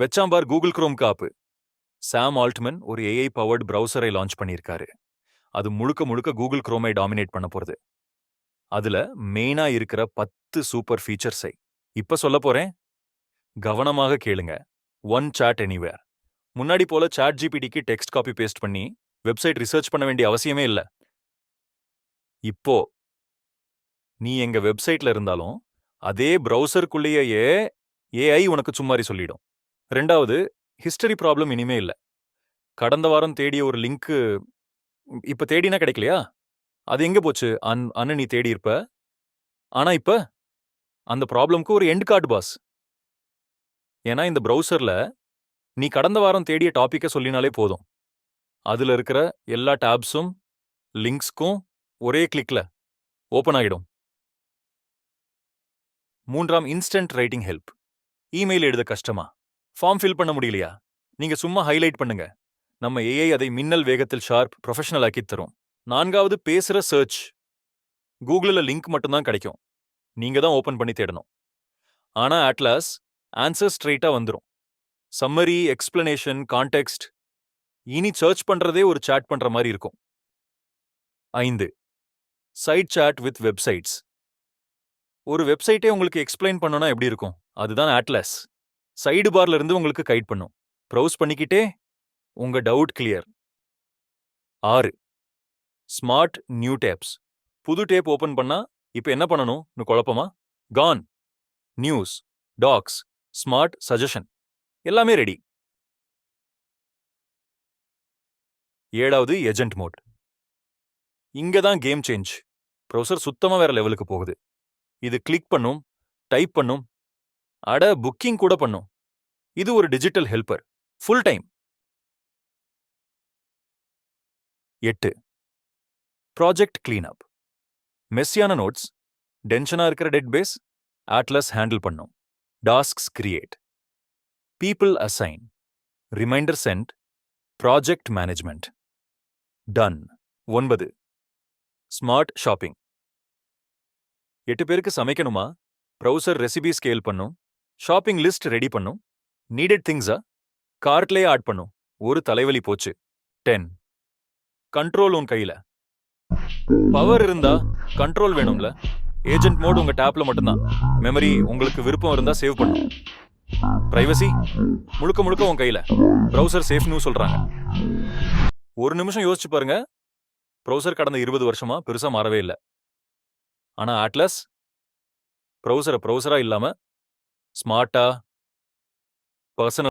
வெச்சாம்பார் Google Chrome காப்பு. Sam Altman ஒரு AI powered பிரவுசரை லான்ச் பண்ணியிருக்காரு. அது முழுக்க முழுக்க கூகுள் குரோமை டாமினேட் பண்ண போறது. அதுல மெயினா இருக்கிற பத்து சூப்பர் ஃபீச்சர்ஸை இப்ப சொல்ல போறேன். கவனமாக கேளுங்க. ஒன் சாட் எனிவேர் முன்னாடி போல சாட் ஜிபிடிக்கு டெக்ஸ்ட் காப்பி பேஸ்ட் பண்ணி வெப்சைட் ரிசர்ச் பண்ண வேண்டிய அவசியமே இல்ல. இப்போ நீ எங்க வெப்சைட்ல இருந்தாலும் அதே ப்ரௌசருக்குள்ளேயே ஏஐ உனக்கு சும்மாரி சொல்லிடும். ரெண்டாவது ஹிஸ்டரி ப்ராப்ளம் இனிமே இல்ல. கடந்த வாரம் தேடிய ஒரு லிங்க் இப்ப தேடினா கிடைக்கலையா? அது எங்க போச்சு? அன் அண்ணன் நீ தேடி இருப்ப. ஆனா இப்ப அந்த ப்ராப்ளம்க்கு ஒரு எண்ட் கார்டு பாஸ் ஏன்னா இந்த ப்ரௌசரில் நீ கடந்த வாரம் தேடிய டாப்பிக்கை சொல்லினாலே போதும். அதுல இருக்கிற எல்லா டேப்ஸும் லிங்க்ஸ்க்கும் ஒரே கிளிக்ல ஓபன் ஆகிடும் மூன்றாம் இன்ஸ்டன்ட் ரைட்டிங் ஹெல்ப் இமெயில் எழுத கஷ்டமா? ஃபார்ம் ஃபில் பண்ண முடியலையா? நீங்க சும்மா ஹைலைட் பண்ணுங்க. நம்ம ஏஐ அதை மின்னல் வேகத்தில் ஷார்ப் ப்ரொஃபஷனல் ஆக்கி தரும். நான்காவது பேசுற சர்ச் கூகுளில் லிங்க் மட்டும்தான் கிடைக்கும். நீங்க தான் ஓபன் பண்ணி தேடணும். ஆனா அட்லாஸ் ஆன்சர் ஸ்ட்ரெயிட்டா வந்துரும். சம்மரி எக்ஸ்பிளனேஷன் கான்டெக்ஸ்ட் இனி சர்ச் பண்றதே ஒரு சாட் பண்ற மாதிரி இருக்கும். ஐந்து. சைட் சாட் வித் வெப்சைட்ஸ் ஒரு வெப்சைட்டே உங்களுக்கு எக்ஸ்பிளைன் பண்ணோன்னா எப்படி இருக்கும்? அதுதான் அட்லாஸ் சைடு பார்ல இருந்து உங்களுக்கு கைட் பண்ணும். ப்ரௌஸ் பண்ணிக்கிட்டே உங்க டவுட் கிளியர் ஆறு. ஸ்மார்ட் நியூ டேப்ஸ் புது டேப் ஓபன் பண்ணா இப்ப என்ன பண்ணணும்னு குழப்பமா? கான் நியூஸ் டாக்ஸ் ஸ்மார்ட் சஜஷன் எல்லாமே ரெடி ஏழாவது ஏஜென்ட் மோட் இங்க தான் கேம் சேஞ்ச் ப்ரௌசர் சுத்தமா வேற லெவலுக்கு போகுது. இது கிளிக் பண்ணும் டைப் பண்ணும் அட புக்கிங் கூட பண்ணும். இது ஒரு டிஜிட்டல் ஹெல்ப்பர் ஃபுல் டைம் எட்டு. ப்ராஜெக்ட் கிளீனப் மெஸ்ஸியான நோட்ஸ் டென்ஷனா இருக்கிற டெட் பேஸ் ஆட்லஸ் ஹேண்டில் பண்ணும். Tasks create people assign reminder send project management done ஒன்பது. ஸ்மார்ட் ஷாப்பிங் எட்டு பேருக்கு சமைக்கணுமா? ப்ரௌசர் ரெசிபி ஸ்கேல் பண்ணும். ஷாப்பிங் லிஸ்ட் ரெடி பண்ணும். நீடட் திங்ஸா கார்ட்லேயே ஆட் பண்ணும். ஒரு தலைவலி போச்சு. டென் கண்ட்ரோல் உன் கையில. பவர் இருந்தா கண்ட்ரோல் வேணும்ல. ஏஜென்ட் மோட் உங்க டேப்ல மட்டும்தான். மெமரி உங்களுக்கு விருப்பம் இருந்தா சேவ் பண்ணும். பிரைவசி முழுக்க முழுக்க உன் கையில. ப்ரௌசர் சேஃப்னு சொல்றாங்க. ஒரு நிமிஷம் யோசிச்சு பாருங்க. ப்ரௌசர் கடந்த இருபது வருஷமா பெருசா மாறவே இல்லை. ஆனா அட்லஸ் ப்ரௌசரை ப்ரௌசரா இல்லாம smarter, personal